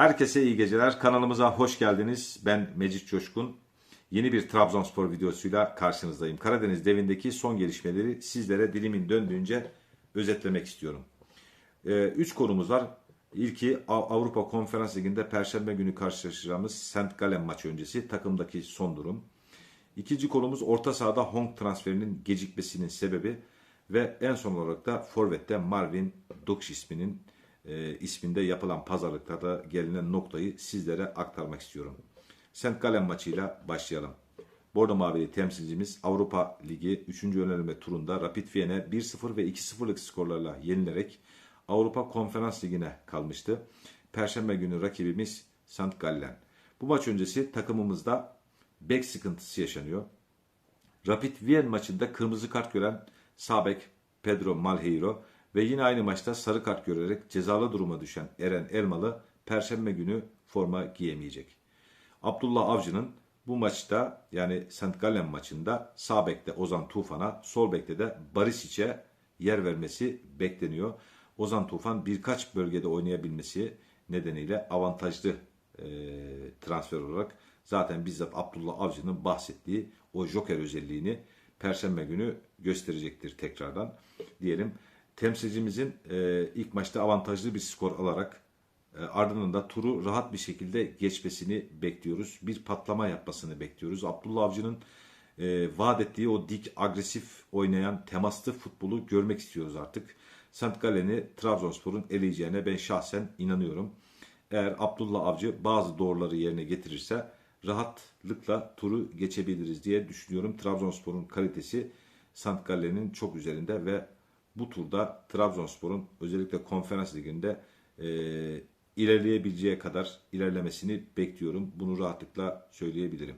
Herkese iyi geceler. Kanalımıza hoş geldiniz. Ben Mecit Coşkun. Yeni bir Trabzonspor videosuyla karşınızdayım. Karadeniz devindeki son gelişmeleri sizlere dilimin döndüğünce özetlemek istiyorum. 3 konumuz var. İlki Av- Avrupa Konferans Ligi'nde Perşembe günü karşılaşacağımız St. Gallen maçı öncesi takımdaki son durum. İkinci konumuz orta sahada Hong transferinin gecikmesinin sebebi ve en son olarak da Forvet'te Marvin Dukş isminin e, isminde yapılan pazarlıklarda gelinen noktayı sizlere aktarmak istiyorum. St. Gallen maçıyla başlayalım. Bordo Mavili temsilcimiz Avrupa Ligi 3. yönelme turunda Rapid Viyen'e 1-0 ve 2-0'lık skorlarla yenilerek Avrupa Konferans Ligi'ne kalmıştı. Perşembe günü rakibimiz St. Gallen. Bu maç öncesi takımımızda bek sıkıntısı yaşanıyor. Rapid Wien maçında kırmızı kart gören Sabek Pedro Malheiro ve yine aynı maçta sarı kart görerek cezalı duruma düşen Eren Elmalı Perşembe günü forma giyemeyecek. Abdullah Avcı'nın bu maçta yani St. Gallen maçında sağ bekte Ozan Tufan'a, sol bekte de Barisic'e yer vermesi bekleniyor. Ozan Tufan birkaç bölgede oynayabilmesi nedeniyle avantajlı e, transfer olarak zaten bizzat Abdullah Avcı'nın bahsettiği o joker özelliğini Perşembe günü gösterecektir tekrardan diyelim. Temsilcimizin e, ilk maçta avantajlı bir skor alarak e, ardından da turu rahat bir şekilde geçmesini bekliyoruz. Bir patlama yapmasını bekliyoruz. Abdullah Avcı'nın e, vaat ettiği o dik, agresif oynayan, temaslı futbolu görmek istiyoruz artık. St. Gallen'i Trabzonspor'un eleyeceğine ben şahsen inanıyorum. Eğer Abdullah Avcı bazı doğruları yerine getirirse rahatlıkla turu geçebiliriz diye düşünüyorum. Trabzonspor'un kalitesi St. Gallen'in çok üzerinde ve bu turda Trabzonspor'un özellikle konferans liginde e, ilerleyebileceği kadar ilerlemesini bekliyorum. Bunu rahatlıkla söyleyebilirim.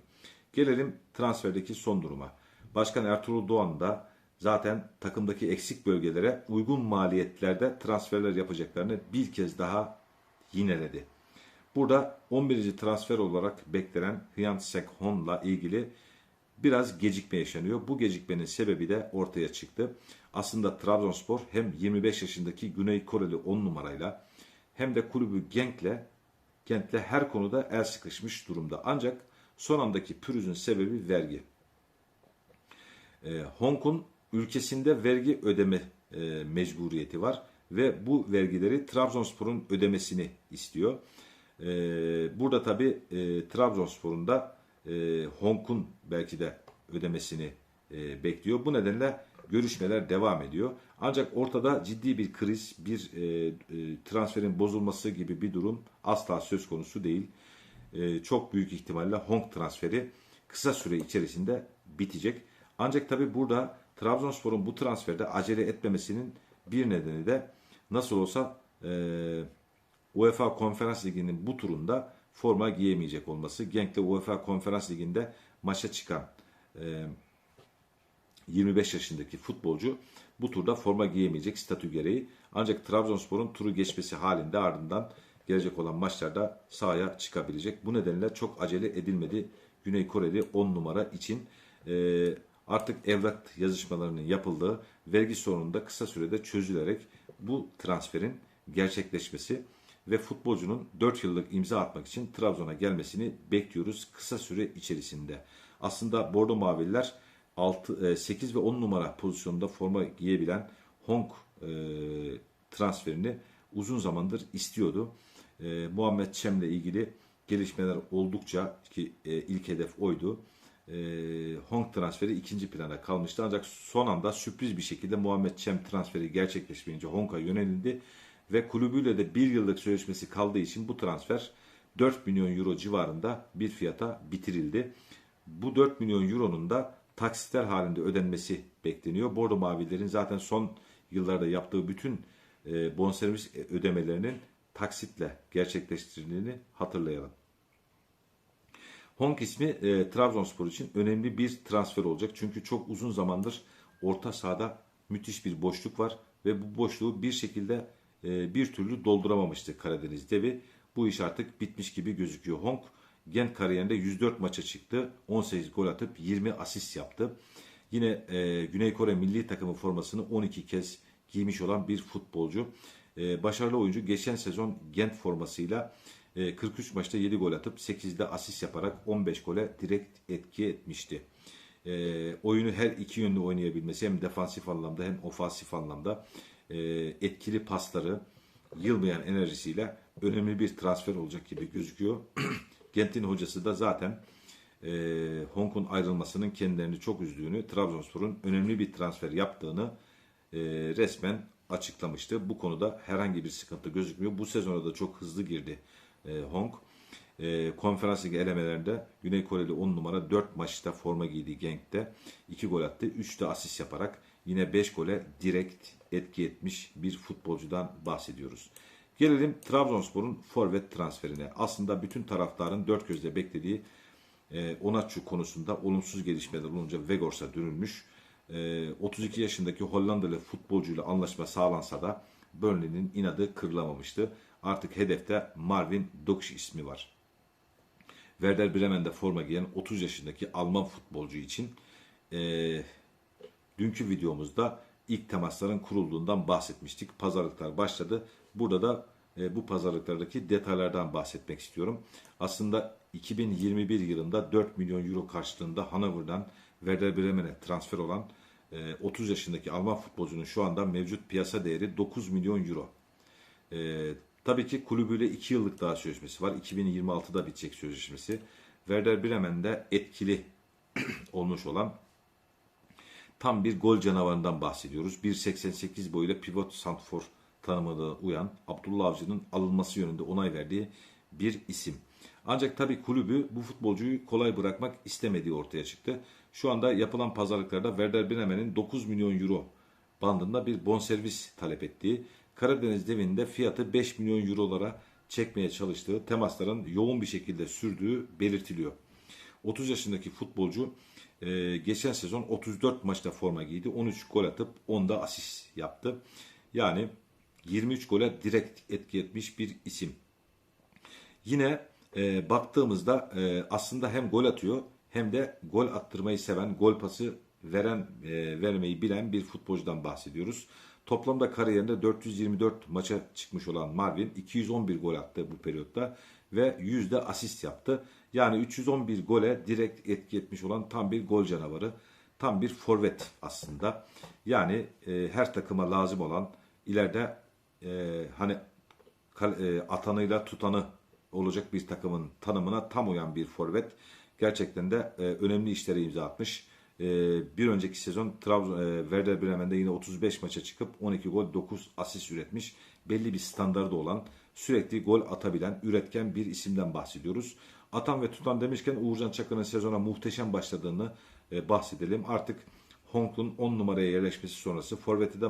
Gelelim transferdeki son duruma. Başkan Ertuğrul Doğan da zaten takımdaki eksik bölgelere uygun maliyetlerde transferler yapacaklarını bir kez daha yineledi. Burada 11. transfer olarak beklenen Hyun Sek Hon'la ilgili biraz gecikme yaşanıyor. Bu gecikmenin sebebi de ortaya çıktı. Aslında Trabzonspor hem 25 yaşındaki Güney Koreli 10 numarayla hem de kulübü Genk'le Genk'le her konuda el sıkışmış durumda. Ancak son andaki pürüzün sebebi vergi. Ee, Hongkong ülkesinde vergi ödeme e, mecburiyeti var ve bu vergileri Trabzonspor'un ödemesini istiyor. Ee, burada tabi e, Trabzonspor'un da e, Hongkong belki de ödemesini e, bekliyor. Bu nedenle görüşmeler devam ediyor. Ancak ortada ciddi bir kriz, bir e, e, transferin bozulması gibi bir durum asla söz konusu değil. E, çok büyük ihtimalle Hong transferi kısa süre içerisinde bitecek. Ancak tabi burada Trabzonspor'un bu transferde acele etmemesinin bir nedeni de nasıl olsa e, UEFA Konferans Ligi'nin bu turunda forma giyemeyecek olması. Genk'le UEFA Konferans Ligi'nde maça çıkan e, 25 yaşındaki futbolcu bu turda forma giyemeyecek statü gereği. Ancak Trabzonspor'un turu geçmesi halinde ardından gelecek olan maçlarda sahaya çıkabilecek. Bu nedenle çok acele edilmedi Güney Koreli 10 numara için. E, artık evrak yazışmalarının yapıldığı vergi sorununda kısa sürede çözülerek bu transferin gerçekleşmesi ve futbolcunun 4 yıllık imza atmak için Trabzon'a gelmesini bekliyoruz kısa süre içerisinde. Aslında Bordo Mavililer 6, 8 ve 10 numara pozisyonunda forma giyebilen Hong e, transferini uzun zamandır istiyordu. E, Muhammed Çem'le ilgili gelişmeler oldukça ki e, ilk hedef oydu. E, Hong transferi ikinci plana kalmıştı ancak son anda sürpriz bir şekilde Muhammed Çem transferi gerçekleşmeyince Hong'a yönelildi ve kulübüyle de bir yıllık sözleşmesi kaldığı için bu transfer 4 milyon euro civarında bir fiyata bitirildi. Bu 4 milyon euronun da taksitler halinde ödenmesi bekleniyor. Bordo Mavilerin zaten son yıllarda yaptığı bütün e, bonservis ödemelerinin taksitle gerçekleştirildiğini hatırlayalım. Hong ismi e, Trabzonspor için önemli bir transfer olacak. Çünkü çok uzun zamandır orta sahada müthiş bir boşluk var ve bu boşluğu bir şekilde e, bir türlü dolduramamıştı Karadeniz Devi. Bu iş artık bitmiş gibi gözüküyor. Hong Gent kariyerinde 104 maça çıktı. 18 gol atıp 20 asist yaptı. Yine e, Güney Kore milli takımı formasını 12 kez giymiş olan bir futbolcu. E, başarılı oyuncu geçen sezon Gent formasıyla e, 43 maçta 7 gol atıp 8'de asist yaparak 15 gole direkt etki etmişti. E, oyunu her iki yönlü oynayabilmesi hem defansif anlamda hem ofansif anlamda e, etkili pasları, yılmayan enerjisiyle önemli bir transfer olacak gibi gözüküyor. Gent'in hocası da zaten e, Hongkong ayrılmasının kendilerini çok üzdüğünü, Trabzonspor'un önemli bir transfer yaptığını e, resmen açıklamıştı. Bu konuda herhangi bir sıkıntı gözükmüyor. Bu sezona da çok hızlı girdi e, Hong. E, konferans ligi elemelerinde Güney Koreli 10 numara 4 maçta forma giydi Genk'te. 2 gol attı. 3 de asist yaparak yine 5 gole direkt etki etmiş bir futbolcudan bahsediyoruz. Gelelim Trabzonspor'un forvet transferine. Aslında bütün taraftarın dört gözle beklediği e, Onaçu konusunda olumsuz gelişmeler olunca Vegors'a dönülmüş. E, 32 yaşındaki Hollandalı futbolcuyla anlaşma sağlansa da Burnley'nin inadı kırılamamıştı. Artık hedefte Marvin Dukş ismi var. Werder Bremen'de forma giyen 30 yaşındaki Alman futbolcu için e, dünkü videomuzda ilk temasların kurulduğundan bahsetmiştik. Pazarlıklar başladı. Burada da e, bu pazarlıklardaki detaylardan bahsetmek istiyorum. Aslında 2021 yılında 4 milyon euro karşılığında Hannover'dan Werder Bremen'e transfer olan e, 30 yaşındaki Alman futbolcunun şu anda mevcut piyasa değeri 9 milyon euro. E, tabii ki kulübüyle 2 yıllık daha sözleşmesi var. 2026'da bitecek sözleşmesi. Werder Bremen'de etkili olmuş olan tam bir gol canavarından bahsediyoruz. 1.88 boyuyla pivot santfor tanımına uyan Abdullah Avcı'nın alınması yönünde onay verdiği bir isim. Ancak tabii kulübü bu futbolcuyu kolay bırakmak istemediği ortaya çıktı. Şu anda yapılan pazarlıklarda Werder Bremen'in 9 milyon euro bandında bir bonservis talep ettiği, Karadeniz devinde fiyatı 5 milyon eurolara çekmeye çalıştığı temasların yoğun bir şekilde sürdüğü belirtiliyor. 30 yaşındaki futbolcu e, geçen sezon 34 maçta forma giydi. 13 gol atıp 10'da asist yaptı. Yani 23 gole direkt etki etmiş bir isim. Yine e, baktığımızda e, aslında hem gol atıyor hem de gol attırmayı seven, gol pası veren, e, vermeyi bilen bir futbolcudan bahsediyoruz. Toplamda kariyerinde 424 maça çıkmış olan Marvin 211 gol attı bu periyotta ve 100 de asist yaptı. Yani 311 gole direkt etki etmiş olan tam bir gol canavarı. Tam bir forvet aslında. Yani e, her takıma lazım olan ileride e, hani e, atanıyla tutanı olacak bir takımın tanımına tam uyan bir forvet. Gerçekten de e, önemli işlere imza atmış. E, bir önceki sezon Trabzon e, Werder Bremen'de yine 35 maça çıkıp 12 gol 9 asist üretmiş. Belli bir standardı olan sürekli gol atabilen üretken bir isimden bahsediyoruz. Atan ve tutan demişken Uğurcan Çakır'ın sezona muhteşem başladığını e, bahsedelim. Artık Hongkong 10 numaraya yerleşmesi sonrası forveti de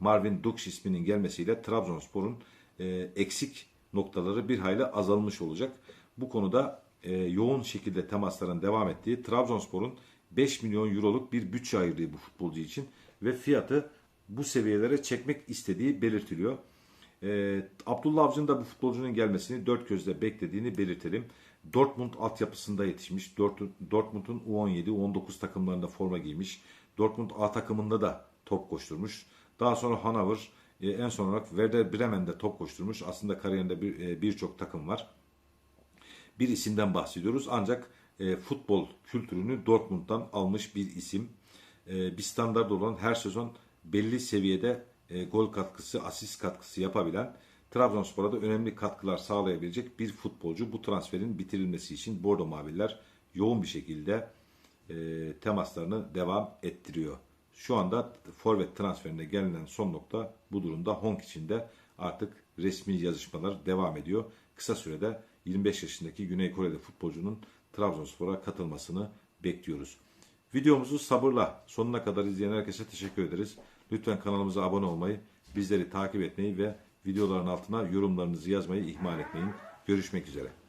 Marvin Dukş isminin gelmesiyle Trabzonspor'un e, eksik noktaları bir hayli azalmış olacak. Bu konuda e, yoğun şekilde temasların devam ettiği Trabzonspor'un 5 milyon euroluk bir bütçe ayırdığı bu futbolcu için ve fiyatı bu seviyelere çekmek istediği belirtiliyor. E, Abdullah Avcı'nın da bu futbolcunun gelmesini dört gözle beklediğini belirtelim. Dortmund altyapısında yetişmiş. Dortmund'un U17, U19 takımlarında forma giymiş. Dortmund A takımında da top koşturmuş. Daha sonra Hanover, e, en son olarak Werder Bremen'de top koşturmuş. Aslında kariyerinde e, birçok bir takım var. Bir isimden bahsediyoruz. Ancak e, futbol kültürünü Dortmund'dan almış bir isim. E, bir standart olan her sezon belli seviyede e, gol katkısı, asist katkısı yapabilen Trabzonspor'a da önemli katkılar sağlayabilecek bir futbolcu. Bu transferin bitirilmesi için Bordo Maviller yoğun bir şekilde e, temaslarını devam ettiriyor. Şu anda forvet transferine gelinen son nokta bu durumda Honk için de artık resmi yazışmalar devam ediyor. Kısa sürede 25 yaşındaki Güney Koreli futbolcunun Trabzonspor'a katılmasını bekliyoruz. Videomuzu sabırla sonuna kadar izleyen herkese teşekkür ederiz. Lütfen kanalımıza abone olmayı, bizleri takip etmeyi ve videoların altına yorumlarınızı yazmayı ihmal etmeyin. Görüşmek üzere.